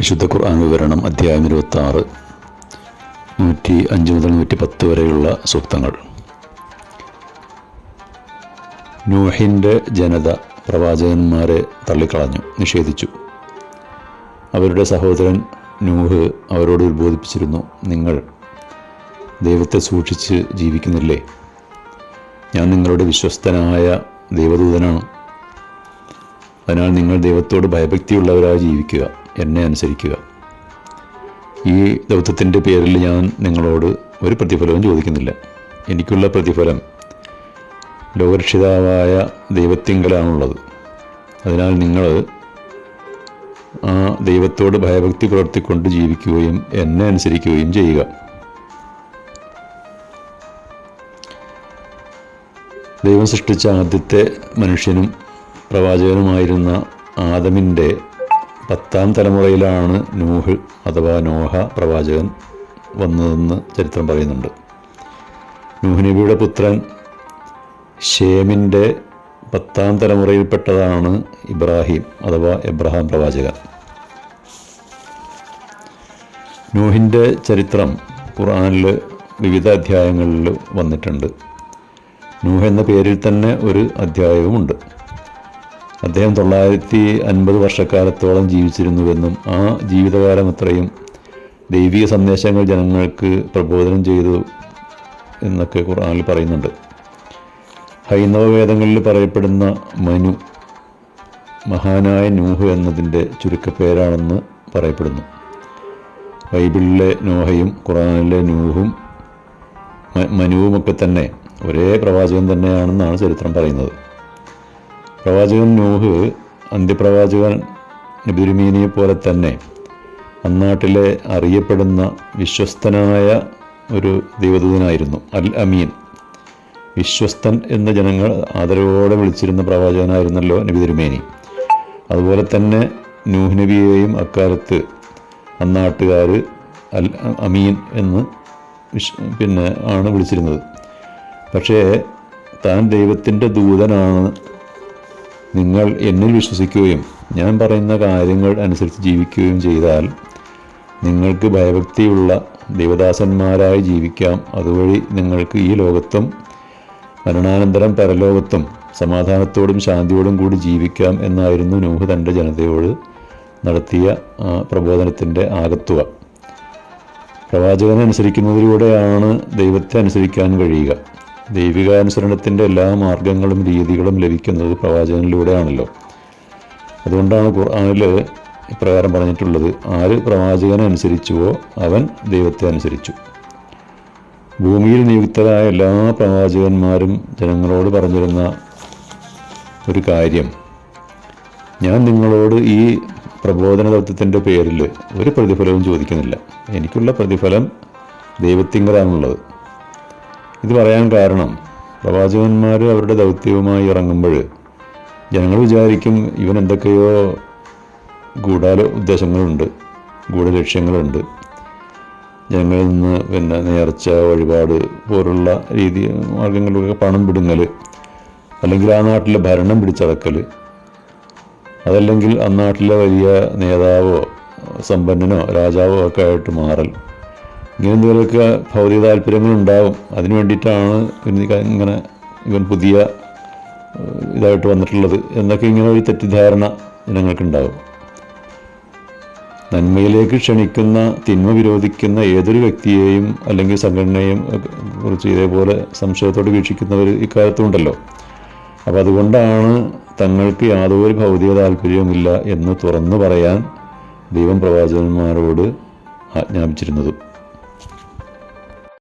വിശുദ്ധ ഖുർആൻ വിവരണം അധ്യായം ഇരുപത്തി ആറ് നൂറ്റി അഞ്ച് മുതൽ നൂറ്റി പത്ത് വരെയുള്ള സൂക്തങ്ങൾ. നൂഹിന്റെ ജനത പ്രവാചകന്മാരെ തള്ളിക്കളഞ്ഞു നിഷേധിച്ചു. അവരുടെ സഹോദരൻ നൂഹ് അവരോട് ഉത്ബോധിപ്പിച്ചിരുന്നു നിങ്ങൾ ദൈവത്തെ സൂക്ഷിച്ച് ജീവിക്കുന്നില്ലേ? ഞാൻ നിങ്ങളുടെ വിശ്വസ്തനായ ദൈവദൂതനാണ്. അതിനാൽ നിങ്ങൾ ദൈവത്തോട് ഭയഭക്തിയുള്ളവരായി ജീവിക്കുക. എന്നെ അനുസരിക്കുക. ഈ ദൗത്യത്തിന്റെ പേരിൽ ഞാൻ നിങ്ങളോട് ഒരു പ്രതിഫലവും ചോദിക്കുന്നില്ല. എനിക്കുള്ള പ്രതിഫലം ലോകരക്ഷിതാവായ ദൈവത്തിങ്കലാണുള്ളത്. അതിനാൽ നിങ്ങൾ ആ ദൈവത്തോട് ഭയഭക്തി പുലർത്തിക്കൊണ്ട് ജീവിക്കുകയും എന്നെ അനുസരിക്കുകയും ചെയ്യുക. ദൈവം സൃഷ്ടിച്ച ആദ്യത്തെ മനുഷ്യനും പ്രവാചകനുമായിരുന്ന ആദമിന്റെ പത്താം തലമുറയിലാണ് നൂഹ് അഥവാ നോഹ പ്രവാചകൻ വന്നതെന്ന് ചരിത്രം പറയുന്നുണ്ട്. നൂഹ്നബിയുടെ പുത്രൻ ഷേമിന്റെ പത്താം തലമുറയിൽപ്പെട്ടതാണ് ഇബ്രാഹിം അഥവാ എബ്രഹാം പ്രവാചകൻ. നൂഹിന്റെ ചരിത്രം ഖുർആനിൽ വിവിധ അധ്യായങ്ങളിൽ വന്നിട്ടുണ്ട്. നൂഹ് എന്ന പേരിൽ തന്നെ ഒരു അധ്യായവുമുണ്ട്. അദ്ദേഹം തൊള്ളായിരത്തി അൻപത് വർഷക്കാലത്തോളം ജീവിച്ചിരുന്നുവെന്നും ആ ജീവിതകാലം അത്രയും ദൈവിക സന്ദേശങ്ങൾ ജനങ്ങൾക്ക് പ്രബോധനം ചെയ്തു എന്നൊക്കെ ഖുർആാനിൽ പറയുന്നുണ്ട്. ഹൈന്ദവ വേദങ്ങളിൽ പറയപ്പെടുന്ന മനു മഹാനായ നൂഹ് എന്നതിന്റെ ചുരുക്കപ്പേരാണെന്ന് പറയപ്പെടുന്നു. ബൈബിളിലെ നോഹയും ഖുറാനിലെ നൂഹും മനുവുമൊക്കെ തന്നെ ഒരേ പ്രവാചകൻ തന്നെയാണെന്നാണ് ചരിത്രം പറയുന്നത്. പ്രവാചകൻ നൂഹ് അന്ത്യപ്രവാചകൻ നബിരുമീനിയെ പോലെ തന്നെ അന്നാട്ടിലെ അറിയപ്പെടുന്ന വിശ്വസ്തനായ ഒരു ദൈവദൂതനായിരുന്നു. അൽ അമീൻ. വിശ്വസ്തൻ എന്ന് ജനങ്ങൾ ആദരവോടെ വിളിച്ചിരുന്ന പ്രവാചകനായിരുന്നല്ലോ നബി തിരുമേനി അതുപോലെ തന്നെ നൂഹ് നബിയെയും അക്കാലത്ത് അന്നാട്ടുകാർ അൽ അമീൻ എന്ന് വിശ് പിന്നെ ആണ് വിളിച്ചിരുന്നത്. പക്ഷേ താൻ ദൈവത്തിന്റെ ദൂതനാണ് നിങ്ങൾ എന്നിൽ വിശ്വസിക്കുകയും ഞാൻ പറയുന്ന കാര്യങ്ങൾ അനുസരിച്ച് ജീവിക്കുകയും ചെയ്താൽ നിങ്ങൾക്ക് ഭയഭക്തിയുള്ള ദൈവദാസന്മാരായി ജീവിക്കാം. അതുവഴി നിങ്ങൾക്ക് ഈ ലോകത്തും മരണാനന്തരം പരലോകത്തും സമാധാനത്തോടും ശാന്തിയോടും കൂടി ജീവിക്കാം എന്നായിരുന്നു നൂഹ് തന്റെ ജനതയോട് നടത്തിയ പ്രബോധനത്തിന്റെ ആകത്തുക. പ്രവാചകനെ അനുസരിക്കുന്നതിലൂടെയാണ് ദൈവത്തെ അനുസരിക്കാൻ കഴിയുക. ദൈവികാനുസരണത്തിന്റെ എല്ലാ മാർഗങ്ങളും രീതികളും ലഭിക്കുന്നത് പ്രവാചകനിലൂടെയാണല്ലോ. അതുകൊണ്ടാണ് ഖുർആനിൽ ഇപ്രകാരം പറഞ്ഞിട്ടുള്ളത്. ആര് പ്രവാചകനെ അനുസരിച്ചുവോ അവൻ ദൈവത്തെ അനുസരിച്ചു. ഭൂമിയിൽ നിയുക്തരായ എല്ലാ പ്രവാചകന്മാരും ജനങ്ങളോട് പറഞ്ഞിരുന്ന ഒരു കാര്യം. ഞാൻ നിങ്ങളോട് ഈ പ്രബോധന തത്വത്തിന്റെ പേരിൽ ഒരു പ്രതിഫലവും ചോദിക്കുന്നില്ല. എനിക്കുള്ള പ്രതിഫലം ദൈവത്തിങ്കലാണുള്ളത്. ഇത് പറയാൻ കാരണം പ്രവാചകന്മാർ അവരുടെ ദൗത്യവുമായി ഇറങ്ങുമ്പോൾ ജനങ്ങൾ വിചാരിക്കും ഇവൻ എന്തൊക്കെയോ ഗൂഢാല ഉദ്ദേശങ്ങളുണ്ട് ഗൂഢലക്ഷ്യങ്ങളുണ്ട്. ജനങ്ങളിൽ നിന്ന് പിന്നെ നേർച്ച വഴിപാട് പോലുള്ള രീതി മാർഗങ്ങളിലൊക്കെ പണം പിടുങ്ങൽ അല്ലെങ്കിൽ ആ നാട്ടിലെ ഭരണം പിടിച്ചടക്കൽ അതല്ലെങ്കിൽ ആ നാട്ടിലെ വലിയ നേതാവോ സമ്പന്നനോ രാജാവോ ഒക്കെ ആയിട്ട് മാറൽ. ഇങ്ങനെ എന്തെങ്കിലുമൊക്കെ ഭൗതിക താല്പര്യങ്ങളുണ്ടാവും അതിനു വേണ്ടിയിട്ടാണ് ഇങ്ങനെ ഇവൻ പുതിയ ഇതായിട്ട് വന്നിട്ടുള്ളത്. എന്നൊക്കെ ഇങ്ങനെ ഒരു തെറ്റിദ്ധാരണ ജനങ്ങൾക്കുണ്ടാവും. നന്മയിലേക്ക് ക്ഷണിക്കുന്ന തിന്മ വിരോധിക്കുന്ന ഏതൊരു വ്യക്തിയെയും അല്ലെങ്കിൽ സംഘടനയെയും കുറിച്ച് ഇതേപോലെ സംശയത്തോട് വീക്ഷിക്കുന്നവർ ഇക്കാലത്തുണ്ടല്ലോ. അപ്പോൾ അതുകൊണ്ടാണ് തങ്ങൾക്ക് യാതൊരു ഭൗതിക താല്പര്യവുമില്ല എന്ന് തുറന്നു പറയാൻ ദൈവം പ്രവാചകന്മാരോട് ആജ്ഞാപിച്ചിരുന്നതും.